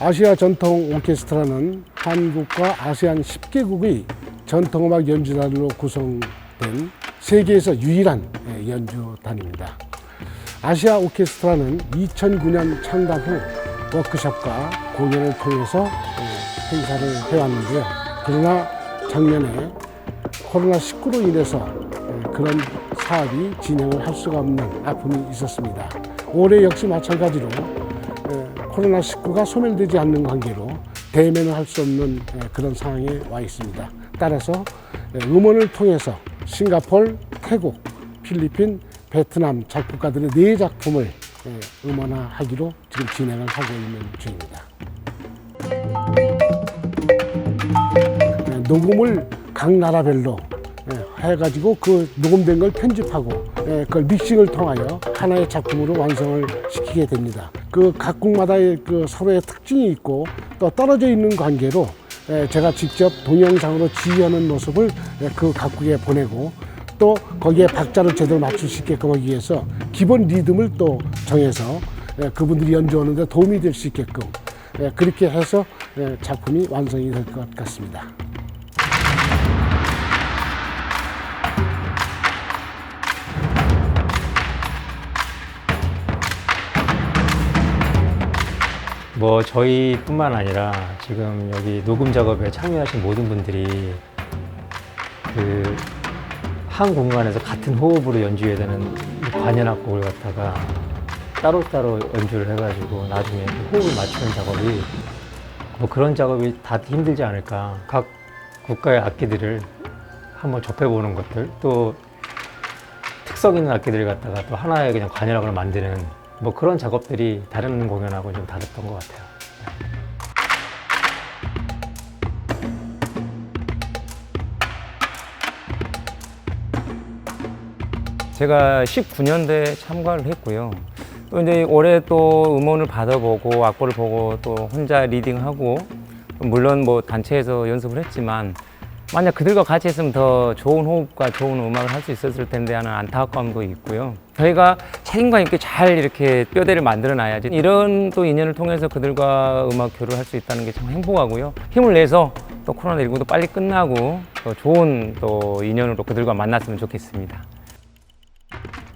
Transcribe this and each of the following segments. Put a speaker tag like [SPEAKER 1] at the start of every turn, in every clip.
[SPEAKER 1] 아시아 전통 오케스트라는 한국과 아세안 10개국의 전통음악 연주단으로 구성된 세계에서 유일한 예, 연주단입니다. 아시아 오케스트라는 2009년 창단 후 워크숍과 공연을 통해서 예, 행사를 해왔는데요. 그러나 작년에 코로나19로 인해서 예, 그런 사업이 진행을 할 수가 없는 아픔이 있었습니다. 올해 역시 마찬가지로 예, 코로나19가 소멸되지 않는 관계로 대면을 할 수 없는 예, 그런 상황에 와 있습니다. 따라서 예, 음원을 통해서 싱가폴, 태국, 필리핀, 베트남 작곡가들의 네 작품을 예, 음원화하기로 지금 진행을 하고 있는 중입니다. 예, 녹음을 각 나라별로 예, 해가지고 그 녹음된 걸 편집하고 예, 그걸 믹싱을 통하여 하나의 작품으로 완성을 시키게 됩니다. 그 각국마다의 그 서로의 특징이 있고 또 떨어져 있는 관계로 예, 제가 직접 동영상으로 지휘하는 모습을 예, 그 각국에 보내고 또 거기에 박자를 제대로 맞출 수 있게끔 하기 위해서 기본 리듬을 또 정해서 예, 그분들이 연주하는데 도움이 될 수 있게끔 예, 그렇게 해서 예, 작품이 완성이 될 것 같습니다.
[SPEAKER 2] 뭐 저희뿐만 아니라 지금 여기 녹음 작업에 참여하신 모든 분들이 그 한 공간에서 같은 호흡으로 연주해야 되는 이 관현악곡을 갖다가 따로따로 연주를 해가지고 나중에 그 호흡을 맞추는 작업이 뭐 그런 작업이 다 힘들지 않을까. 각 국가의 악기들을 한번 접해보는 것들 또 특성 있는 악기들을 갖다가 또 하나의 그냥 관현악을 만드는 뭐 그런 작업들이 다른 공연하고 좀 다르던 것 같아요.
[SPEAKER 3] 제가 19년도에 참가를 했고요. 또 이제 올해 또 음원을 받아보고 악보를 보고 또 혼자 리딩하고 물론 뭐 단체에서 연습을 했지만 만약 그들과 같이 했으면 더 좋은 호흡과 좋은 음악을 할 수 있었을 텐데 하는 안타까움도 있고요. 저희가 책임감 있게 잘 이렇게 뼈대를 만들어 놔야지 이런 또 인연을 통해서 그들과 음악 교류를 할 수 있다는 게 참 행복하고요. 힘을 내서 또 코로나19도 빨리 끝나고 또 좋은 또 인연으로 그들과 만났으면 좋겠습니다.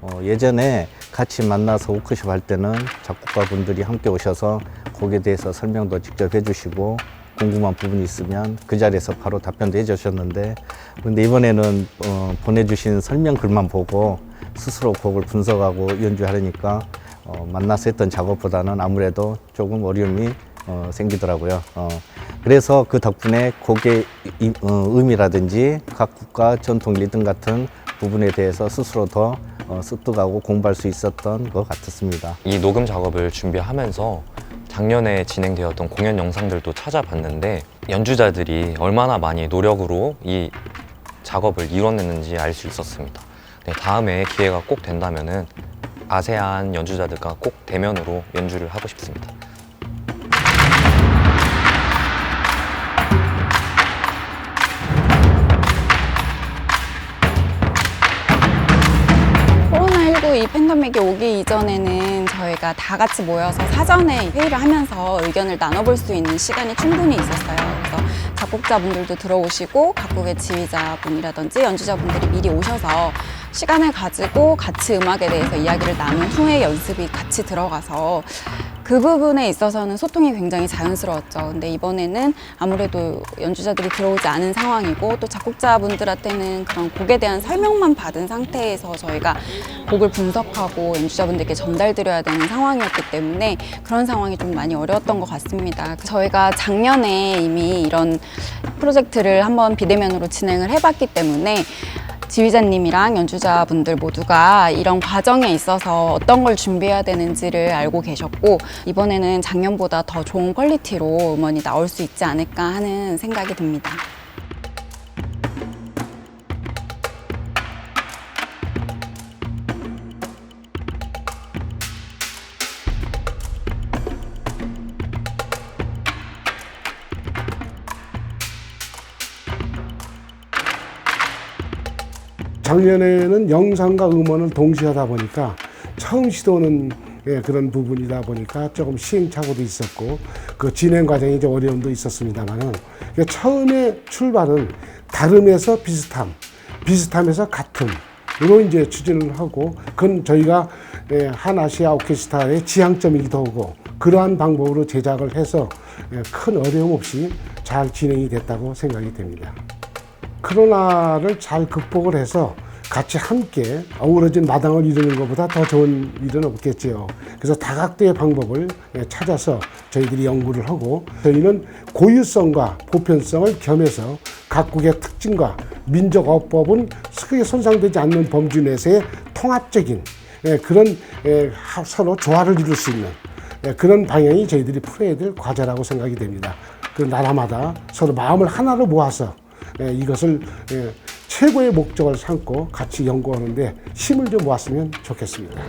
[SPEAKER 4] 어, 예전에 같이 만나서 워크숍 할 때는 작곡가 분들이 함께 오셔서 곡에 대해서 설명도 직접 해주시고 궁금한 부분이 있으면 그 자리에서 바로 답변도 해주셨는데 근데 이번에는 어, 보내주신 설명 글만 보고 스스로 곡을 분석하고 연주하려니까 어, 만나서 했던 작업보다는 아무래도 조금 어려움이 어, 생기더라고요. 어, 그래서 그 덕분에 곡의 이- 어, 의미라든지 각 국가 전통 리듬 같은 부분에 대해서 스스로 더 어, 습득하고 공부할 수 있었던 것 같았습니다.
[SPEAKER 5] 이 녹음 작업을 준비하면서 작년에 진행되었던 공연 영상들도 찾아봤는데 연주자들이 얼마나 많이 노력으로 이 작업을 이뤄냈는지 알 수 있었습니다. 네, 다음에 기회가 꼭 된다면은 아세안 연주자들과 꼭 대면으로 연주를 하고 싶습니다.
[SPEAKER 6] 코로나19 이 팬데믹이 오기 이전에는 저희가 다 같이 모여서 사전에 회의를 하면서 의견을 나눠볼 수 있는 시간이 충분히 있었어요. 그래서 작곡자분들도 들어오시고 각국의 지휘자분이라든지 연주자분들이 미리 오셔서 시간을 가지고 같이 음악에 대해서 이야기를 나눈 후에 연습이 같이 들어가서 그 부분에 있어서는 소통이 굉장히 자연스러웠죠. 근데 이번에는 아무래도 연주자들이 들어오지 않은 상황이고 또 작곡자분들한테는 그런 곡에 대한 설명만 받은 상태에서 저희가 곡을 분석하고 연주자분들께 전달드려야 되는 상황이었기 때문에 그런 상황이 좀 많이 어려웠던 것 같습니다. 저희가 작년에 이미 이런 프로젝트를 한번 비대면으로 진행을 해봤기 때문에 지휘자님이랑 연주자분들 모두가 이런 과정에 있어서 어떤 걸 준비해야 되는지를 알고 계셨고 이번에는 작년보다 더 좋은 퀄리티로 음원이 나올 수 있지 않을까 하는 생각이 듭니다.
[SPEAKER 1] 작년에는 영상과 음원을 동시에 하다 보니까 처음 시도는 예, 그런 부분이다 보니까 조금 시행착오도 있었고 그 진행 과정에 이제 어려움도 있었습니다만은 처음에 출발은 다름에서 비슷함, 비슷함에서 같음. 으로 이제 추진을 하고 그건 저희가 예, 한아시아 오케스트라의 지향점이기도 하고 그러한 방법으로 제작을 해서 예, 큰 어려움 없이 잘 진행이 됐다고 생각이 됩니다. 코로나를 잘 극복을 해서 같이 함께 어우러진 마당을 이루는 것보다 더 좋은 일은 없겠지요. 그래서 다각도의 방법을 예, 찾아서 저희들이 연구를 하고 저희는 고유성과 보편성을 겸해서 각국의 특징과 민족 어법은 크게 손상되지 않는 범주 내에서의 통합적인 예, 그런 예, 하- 서로 조화를 이룰 수 있는 예, 그런 방향이 저희들이 풀어야 될 과제라고 생각이 됩니다. 그 나라마다 서로 마음을 하나로 모아서 예, 이것을 예, 최고의 목적을 삼고 같이 연구하는데 힘을 좀 모았으면 좋겠습니다.